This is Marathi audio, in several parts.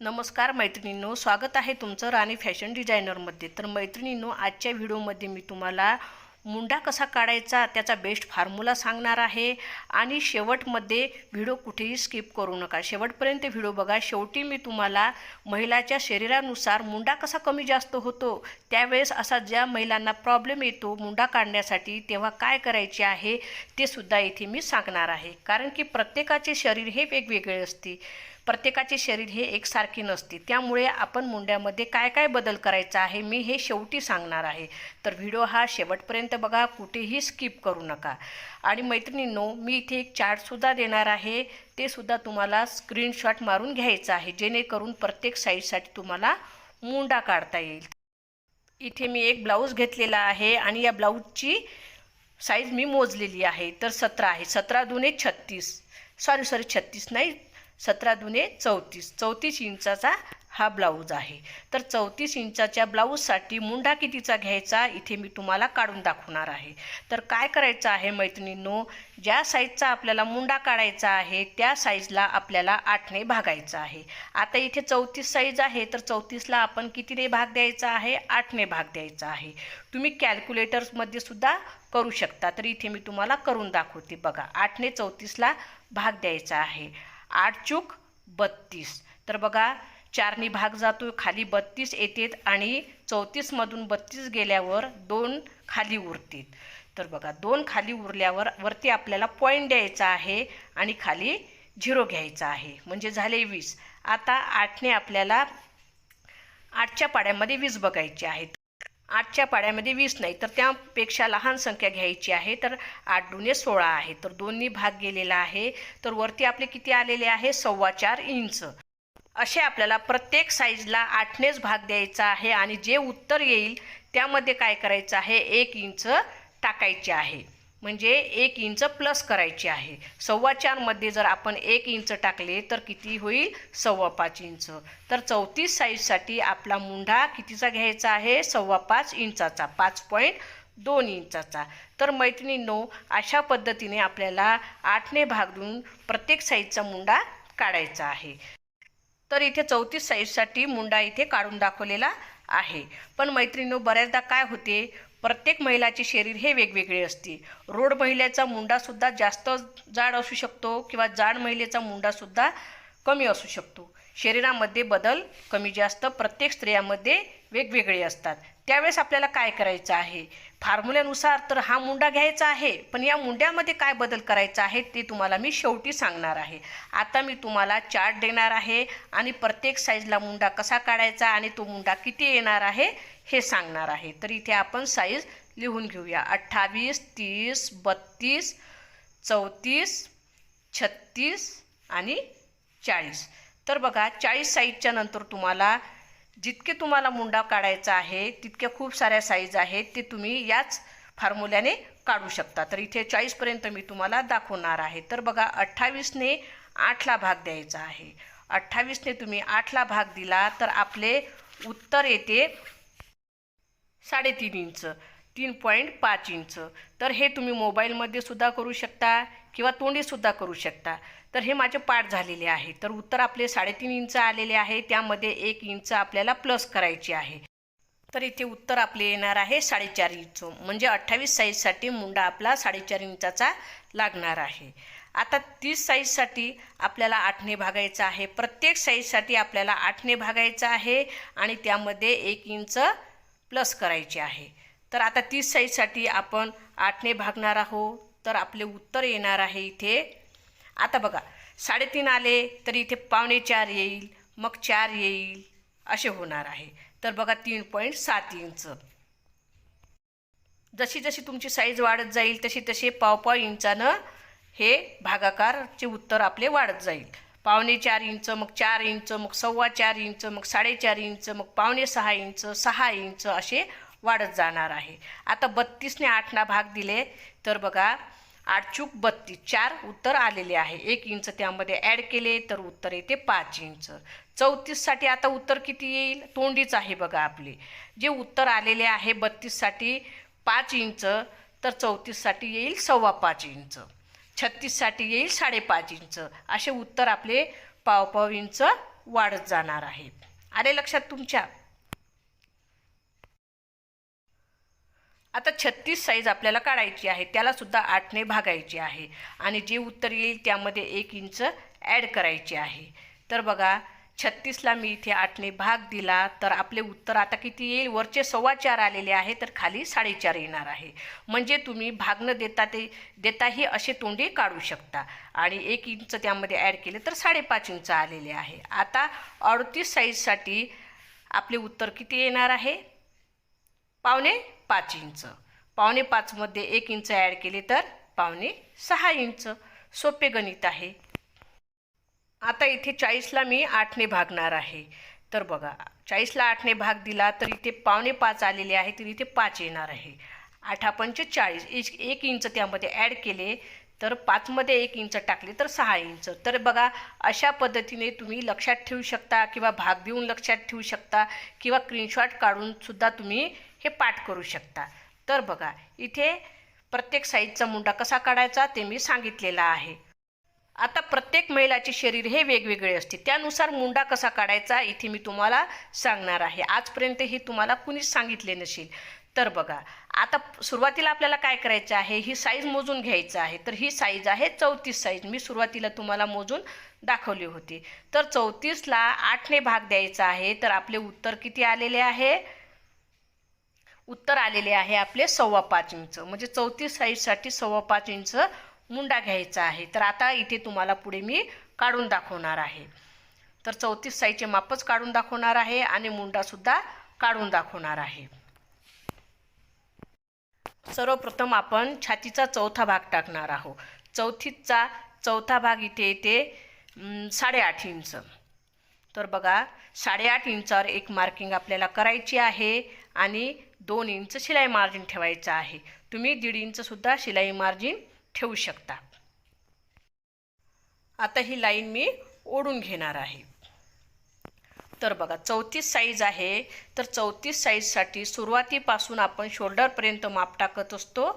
नमस्कार मैत्रिणींनो स्वागत आहे तुमचं राणी फॅशन डिझायनरमध्ये. तर मैत्रिणींनो आजच्या व्हिडिओमध्ये मी तुम्हाला मुंडा कसा काढायचा त्याचा बेस्ट फॉर्म्युला सांगणार आहे आणि शेवटमध्ये व्हिडिओ कुठेही स्किप करू नका. शेवटपर्यंत व्हिडिओ बघा. शेवटी मी तुम्हाला महिलाच्या शरीरानुसार मुंडा कसा कमी जास्त होतो त्यावेळेस असा ज्या महिलांना प्रॉब्लेम येतो मुंडा काढण्यासाठी तेव्हा काय करायचे आहे ते सुद्धा इथे मी सांगणार आहे. कारण की प्रत्येकाचे शरीर हे वेगवेगळे असते. प्रत्येकाचे शरीर हे एकसारखे नसते. त्यामुळे आपण मुंड्यामध्ये काय काय बदल करायचा आहे मी हे शेवटी सांगणार आहे. तर व्हिडिओ हा शेवटपर्यंत बघा कुठेही स्किप करू नका. आणि मैत्रिणींनो मी इथे एक चार्टसुद्धा देणार आहे. ते सुद्धा तुम्हाला स्क्रीनशॉट मारून घ्यायचं आहे जेणेकरून प्रत्येक साईजसाठी तुम्हाला मुंडा काढता येईल. इथे मी एक ब्लाऊज घेतलेला आहे आणि या ब्लाऊजची साईज मी मोजलेली आहे. तर सतरा आहे. सतरा दुने छत्तीस. सॉरी सॉरी छत्तीस नाही सतरा दुने चौतीस. चौतीस इंचाचा हा ब्लाऊज आहे. तर चौतीस इंचाच्या ब्लाऊजसाठी मुंडा कितीचा घ्यायचा इथे मी तुम्हाला काढून दाखवणार आहे. तर काय करायचं आहे मैत्रिणींनो ज्या साईजचा आपल्याला मुंडा काढायचा आहे त्या साईजला आपल्याला आठने भागायचा आहे. आता इथे चौतीस साईज आहे तर चौतीसला आपण कितीने भाग द्यायचा आहे? आठने भाग द्यायचा आहे. तुम्ही कॅल्क्युलेटर्समध्ये सुद्धा करू शकता. तर इथे मी तुम्हाला करून दाखवते. बघा आठने चौतीसला भाग द्यायचा आहे. आठ चूक बत्तीस. तर बघा चारनी भाग जातो खाली बत्तीस येतात आणि चौतीसमधून बत्तीस गेल्यावर दोन खाली उरतील. तर बघा दोन खाली उरल्यावर वरती आपल्याला पॉईंट द्यायचा आहे आणि खाली झिरो घ्यायचा आहे. म्हणजे झाले वीस. आता आठने आपल्याला आठच्या पाड्यामध्ये वीस बघायची आहेत. आठच्या पाड्यामध्ये वीस नाही तर त्यापेक्षा लहान संख्या घ्यायची आहे. तर आठ दुने सोळा आहे. तर दोन्ही भाग गेलेला आहे. तर वरती आपले किती आलेले आहे? सव्वा चार इंच. असे आपल्याला प्रत्येक साईजला आठनेच भाग द्यायचा आहे आणि जे उत्तर येईल त्यामध्ये काय करायचं आहे? एक इंच टाकायचे आहे. म्हणजे एक इंच प्लस करायची आहे. सव्वा चारमध्ये जर आपण एक इंच टाकले तर किती होईल? सव्वा पाच इंच. तर चौतीस साईजसाठी आपला मुंढा कितीचा घ्यायचा आहे? सव्वा पाच इंचाचा पाच पॉईंट दोन इंचाचा. तर मैत्रिणींनो अशा पद्धतीने आपल्याला आठने भाग देऊन प्रत्येक साईजचा मुंडा काढायचा आहे. तर इथे चौतीस साईजसाठी मुंडा इथे काढून दाखवलेला आहे. पण मैत्रिणीनो बऱ्याचदा काय होते? प्रत्येक महिलाचे शरीर हे वेगवेगळे असते. रोड महिलेचा मुंडासुद्धा जास्त जाड असू शकतो किंवा जाड महिलेचा मुंडासुद्धा कमी असू शकतो. शरीरामध्ये बदल कमी जास्त प्रत्येक स्त्रियामध्ये वेगवेगळे असतात. त्यावेळेस आपल्याला काय करायचं आहे? फॉर्म्युल्यानुसार तर हा मुंडा घ्यायचा आहे पण या मुंड्यामध्ये काय बदल करायचा आहे ते तुम्हाला मी शेवटी सांगणार आहे. आता मी तुम्हाला चार्ट देणार आहे आणि प्रत्येक साईजला मुंडा कसा काढायचा आणि तो मुंडा किती येणार आहे हे सांगणार आहे. तर इथे आपण साईज लिहून घेऊया. अठ्ठावीस तीस बत्तीस चौतीस छत्तीस आणि चाळीस. तर बघा चाळीस साईजच्या नंतर तुम्हाला जितके तुम्हाला मुंडा काढायचा आहे तितक्या खूप साऱ्या साईज आहेत ते तुम्ही याच फॉर्म्युल्याने काढू शकता. तर इथे चाळीसपर्यंत मी तुम्हाला दाखवणार आहे. तर बघा अठ्ठावीसने आठला भाग द्यायचा आहे. अठ्ठावीसने तुम्ही आठला भाग दिला तर आपले उत्तर येते साडेतीन इंच तीन पॉईंट पाच इंच. तर हे तुम्ही मोबाईलमध्ये सुद्धा करू शकता किंवा तोंडीसुद्धा करू शकता. तर हे माझे पाठ झालेले आहे. तर उत्तर आपले साडेतीन इंच आलेले आहे. त्यामध्ये एक इंच आपल्याला प्लस करायची आहे. तर इथे उत्तर आपले येणार आहे साडेचार इंच. म्हणजे अठ्ठावीस साईजसाठी मुंडा आपला साडेचार इंचाचा लागणार आहे. आता तीस साईजसाठी आपल्याला आठने भागायचं आहे. प्रत्येक साईजसाठी आपल्याला आठने भागायचं आहे आणि त्यामध्ये एक इंच प्लस करायचे आहे. तर आता तीस साईजसाठी आपण आठने भागणार आहोत. तर आपले उत्तर येणार आहे इथे. आता बघा साडेतीन आले तर इथे पावणे चार येईल मग चार येईल असे होणार आहे. तर बघा तीन पॉईंट सात इंच. जशी जशी तुमची साईज वाढत जाईल तशी तसे पाव पाव इंचानं हे भागाकारचे उत्तर आपले वाढत जाईल. पावणे चार इंच मग चार इंच मग सव्वा चार इंच मग साडेचार इंच मग पावणे सहा इंच सहा इंच असे वाढत जाणार आहे. आता बत्तीसने आठना भाग दिले तर बघा आठ चूक बत्तीस चार उत्तर आलेले आहे. एक इंच त्यामध्ये ॲड केले तर उत्तर येते पाच इंच. चौतीससाठी आता उत्तर किती येईल? तोंडीच आहे बघा आपले. जे उत्तर आलेले आहे बत्तीससाठी पाच इंच तर चौतीससाठी येईल सव्वा पाच इंच. छत्तीससाठी येईल साडेपाच इंच. असे उत्तर आपले पावपाव इंच वाढत जाणार आहे. आले लक्षात तुमच्या? आता छत्तीस साईज आपल्याला काढायची आहे. त्याला सुद्धा आठने भागायची आहे. आणि जे उत्तर येईल त्यामध्ये एक इंच ॲड करायचे आहे. तर बघा छत्तीसला मी इथे आठने भाग दिला तर आपले उत्तर आता किती येईल? वरचे सव्वा चार आलेले आहे तर खाली साडेचार येणार आहे. म्हणजे तुम्ही भाग न देता ते देताही असे तोंडी काढू शकता. आणि एक इंच त्यामध्ये ॲड केले तर साडेपाच इंच आलेले आहे. आता अडतीस साईजसाठी आपले उत्तर किती येणार आहे? पावणे पाच इंच. पावणे पाचमध्ये एक इंच ॲड केले तर पावणे सहा इंच. सोपे गणित आहे. आता इथे चाळीसला मी आठने भागणार आहे. तर बघा चाळीसला आठने भाग दिला तर इथे पावणे पाच आलेले आहे तर इथे पाच येणार आहे. आठा पंचे चाळीस एक एक इंच त्यामध्ये ॲड केले तर पाचमध्ये एक इंच टाकले तर सहा इंच. तर बघा अशा पद्धतीने तुम्ही लक्षात ठेवू शकता किंवा भाग देऊन लक्षात ठेवू शकता किंवा स्क्रीनशॉट काढूनसुद्धा तुम्ही हे पाठ करू शकता. तर बघा इथे प्रत्येक साईजचा मुंडा कसा काढायचा ते मी सांगितलेला आहे. आता प्रत्येक महिलाचे शरीर हे वेगवेगळे असते. त्यानुसार मुंडा कसा काढायचा इथे मी तुम्हाला सांगणार आहे. आजपर्यंत हे तुम्हाला कुणीच सांगितले नसेल. तर बघा आता सुरुवातीला आपल्याला काय करायचं आहे? ही साईज मोजून घ्यायचं आहे. तर ही साईज आहे चौतीस साईज मी सुरुवातीला तुम्हाला मोजून दाखवली होती. तर चौतीसला आठने भाग द्यायचा आहे. तर आपले उत्तर किती आलेले आहे? उत्तर आलेले आहे आपले सव्वा पाच इंच. म्हणजे चौतीस साईजसाठी सव्वा पाच इंच मुंडा घ्यायचा आहे. तर आता इथे तुम्हाला पुढे मी काढून दाखवणार आहे. तर चौतीस साईजचे मापच काढून दाखवणार आहे आणि मुंडासुद्धा काढून दाखवणार आहे. सर्वप्रथम आपण छातीचा चौथा भाग टाकणार आहोत. चौथीचा चौथा भाग इथे येते साडेआठ इंच. तर बघा साडेआठ इंचावर एक मार्किंग आपल्याला करायची आहे आणि दोन इंच शिलाई मार्जिन ठेवायचं आहे. तुम्ही दीड इंचसुद्धा शिलाई मार्जिन ठेवू शकता. आता ही लाईन मी ओढून घेणार आहे. तर बघा चौतीस साईज आहे. तर चौतीस साईजसाठी सुरुवातीपासून आपण शोल्डरपर्यंत माप टाकत असतो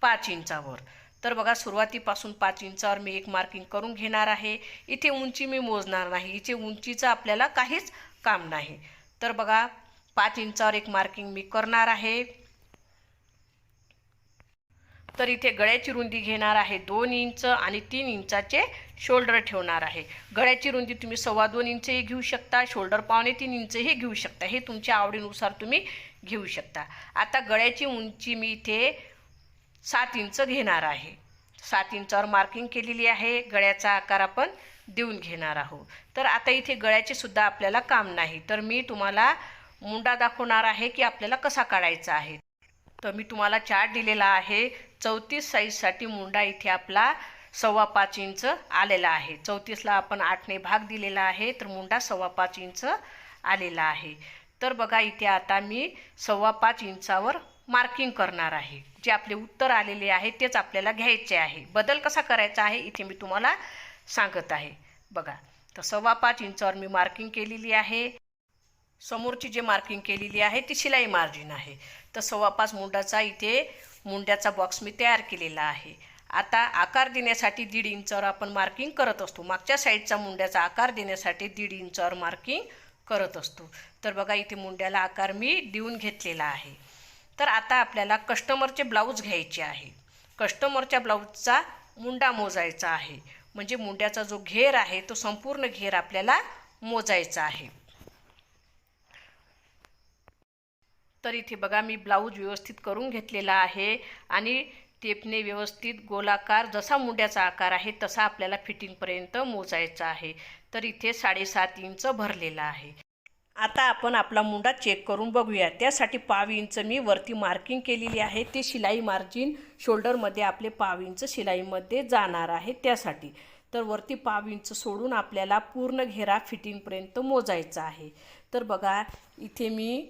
पाच इंचावर. तर बघा सुरुवातीपासून पाच इंचावर मी एक मार्किंग करून घेणार आहे. इथे उंची मी मोजणार नाही. इथे उंचीचं आपल्याला काहीच काम नाही. तर बघा पाच इंचावर एक मार्किंग मी करणार आहे. तर इथे गळ्याची रुंदी घेणार आहे दोन इंच आणि तीन इंचाचे शोल्डर ठेवणार आहे. गळ्याची रुंदी तुम्ही सव्वा दोन इंचही घेऊ शकता शोल्डर पावणे तीन इंचही घेऊ शकता. हे तुमच्या आवडीनुसार तुम्ही घेऊ शकता. आता गळ्याची उंची मी इथे सात इंच घेणार आहे. सात इंचावर मार्किंग केलेली आहे. गळ्याचा आकार आपण देऊन घेणार आहोत. तर आता इथे गळ्याचे सुद्धा आपल्याला काम नाही. तर मी तुम्हाला मुंडा दाखवणार आहे की आपल्याला कसा काढायचा आहे. तर मी तुम्हाला चार्ट दिलेला आहे. चौतीस साईजसाठी मुंडा इथे आपला सव्वा पाच इंच आलेला आहे. चौतीसला आपण आठने भाग दिलेला आहे तर मुंडा सव्वा पाच इंच आलेला आहे. तर बघा इथे आता मी सव्वा पाच इंचावर मार्किंग करणार आहे. जे आपले उत्तर आलेले आहे तेच आपल्याला घ्यायचे आहे. बदल कसा करायचा आहे इथे मी तुम्हाला सांगत आहे. बघा तर सव्वा पाच इंचावर मी मार्किंग केलेली आहे. समोरची जे मार्किंग केलेली आहे ती शिलाई मार्जिन आहे. तर सव्वा पाच मुंडाचा इथे मुंड्याचा बॉक्स मी तयार केलेला आहे. आता आकार देण्यासाठी दीड इंचावर आपण मार्किंग करत असतो. मागच्या साईडचा मुंड्याचा आकार देण्यासाठी दीड इंचावर मार्किंग करत असतो. तर बघा इथे मुंड्याला आकार मी देऊन घेतलेला आहे. तर आता आपल्याला कस्टमरचे ब्लाऊज घ्यायचे आहे. कस्टमरच्या ब्लाऊजचा मुंडा मोजायचा आहे. म्हणजे मुंड्याचा जो घेर आहे तो संपूर्ण घेर आपल्याला मोजायचा आहे. तर इथे बघा मी ब्लाऊज व्यवस्थित करून घेतलेला आहे आणि टेपने व्यवस्थित गोलाकार जसा मुंड्याचा आकार आहे तसा आपल्याला फिटिंगपर्यंत मोजायचा आहे. तर इथे साडेसात इंच भरलेला आहे. आता आपण आपला मुंडा चेक करून बघूया. त्यासाठी पाव इंच मी वरती मार्किंग केलेली आहे. ते शिलाई मार्जिन शोल्डरमध्ये आपले पाव इंच शिलाईमध्ये जाणार आहे त्यासाठी. तर वरती पाव इंच सोडून आपल्याला पूर्ण घेरा फिटिंगपर्यंत मोजायचा आहे. तर बघा इथे मी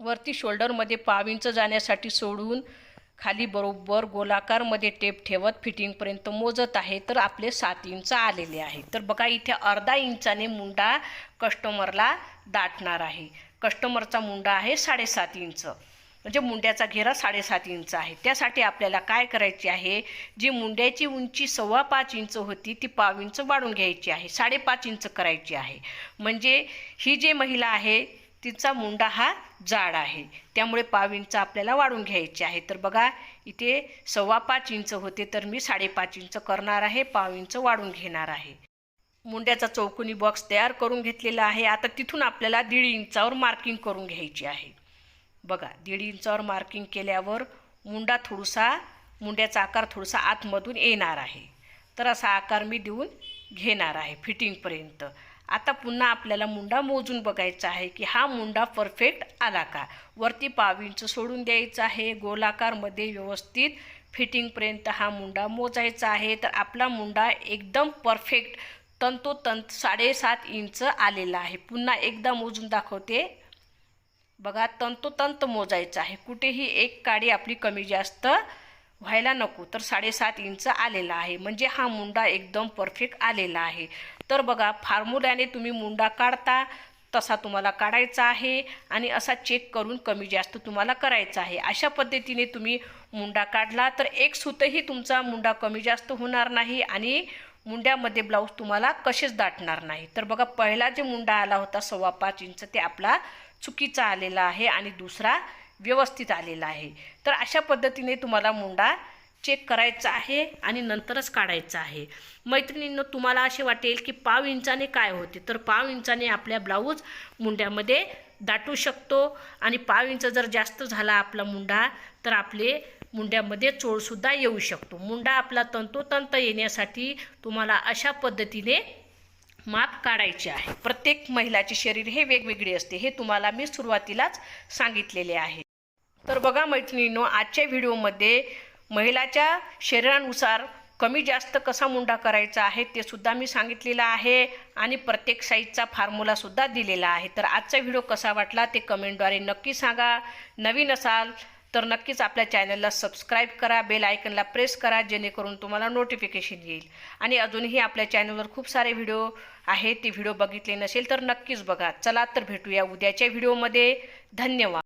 वरती शोल्डरमध्ये पाव इंच जाण्यासाठी सोडून खाली बरोबर गोलाकारमध्ये टेप ठेवत फिटिंगपर्यंत मोजत आहे. तर आपले सात इंच आलेले आहे तर बघा इथे अर्धा इंचाने मुंडा कस्टमरला दाटणार आहे. कस्टमरचा मुंडा आहे साडेसात इंच. म्हणजे मुंड्याचा घेरा साडेसात इंच आहे. त्यासाठी आपल्याला काय करायची आहे? जी मुंड्याची उंची सव्वा पाच इंच होती ती पाव इंच वाढून घ्यायची आहे. साडेपाच इंच करायची आहे. म्हणजे ही जी महिला आहे तिचा मुंडा हा जाड आहे. त्यामुळे पाव इंच आपल्याला वाढून घ्यायचे आहे. तर बघा इथे सव्वा पाच इंच होते तर मी साडेपाच इंच करणार आहे पाव इंच वाढून घेणार आहे. मुंड्याचा चौकोनी बॉक्स तयार करून घेतलेला आहे. आता तिथून आपल्याला दीड इंचावर मार्किंग करून घ्यायची आहे. बघा दीड इंचावर मार्किंग केल्यावर मुंडा थोडासा मुंड्याचा आकार थोडासा आतमधून येणार आहे. तर असा आकार मी देऊन घेणार आहे फिटिंगपर्यंत आता पुन्हा आपल्याला मुंडा मोजून बघायचा आहे की हा मुंडा परफेक्ट आला का? वरती पावींचं सोडून द्यायचं आहे. गोलाकारमध्ये व्यवस्थित फिटिंगपर्यंत हा मुंडा मोजायचा आहे. तर आपला मुंडा एकदम परफेक्ट तंतोतंत साडेसात इंच आलेला आहे. पुन्हा एकदा मोजून दाखवते. बघा तंतोतंत मोजायचं आहे. कुठेही एक काडी आपली कमी जास्त व्हायला नको. तर साडेसात इंच आलेला आहे. म्हणजे हा मुंडा एकदम परफेक्ट आलेला आहे. तर बघा फार्मुल्याने तुम्ही मुंडा काढता तसा तुम्हाला काढायचा आहे आणि असा चेक करून कमी जास्त तुम्हाला करायचा आहे. अशा पद्धतीने तुम्ही मुंडा काढला तर एक सुतही तुमचा मुंडा कमी जास्त होणार नाही आणि मुंड्यामध्ये ब्लाऊज तुम्हाला कसेच दाटणार नाही. तर बघा पहिला जे मुंडा आला होता सव्वा पाच इंच ते आपला चुकीचा आलेला आहे आणि दुसरा व्यवस्थित आलेला आहे. तर अशा पद्धतीने तुम्हाला मुंडा चेक करायचा आहे आणि नंतरच काढायचा आहे. मैत्रिणींनं तुम्हाला असे वाटेल की पाव इंचाने काय होते? तर पाव इंचाने आपल्या ब्लाऊज मुंड्यामध्ये दाटू शकतो आणि पाव इंच जर जास्त झाला आपला मुंडा तर आपले मुंड्यामध्ये चोळसुद्धा येऊ शकतो. मुंडा आपला तंतोतंत येण्यासाठी तुम्हाला अशा पद्धतीने माप काढायचे आहे. प्रत्येक महिलाचे शरीर हे वेगवेगळे असते हे तुम्हाला मी सुरुवातीलाच सांगितलेले आहे. तर बघा मैत्रिणींनो आजच्या व्हिडिओमध्ये महिलाच्या शरीरानुसार कमी जास्त कसा मुंडा करायचा आहे ते सुद्धा मी सांगितलेलं आहे आणि प्रत्येक साईजचा फॉर्म्युलासुद्धा दिलेला आहे. तर आजचा व्हिडिओ कसा वाटला ते कमेंटद्वारे नक्की सांगा. नवीन असाल तर नक्कीच आपल्या चॅनलला सबस्क्राईब करा बेल आयकनला प्रेस करा जेणेकरून तुम्हाला नोटिफिकेशन येईल. आणि अजूनही आपल्या चॅनलवर खूप सारे व्हिडिओ आहेत ते व्हिडिओ बघितले नसेल तर नक्कीच बघा. चला तर भेटूया उद्याच्या व्हिडिओमध्ये धन्यवाद.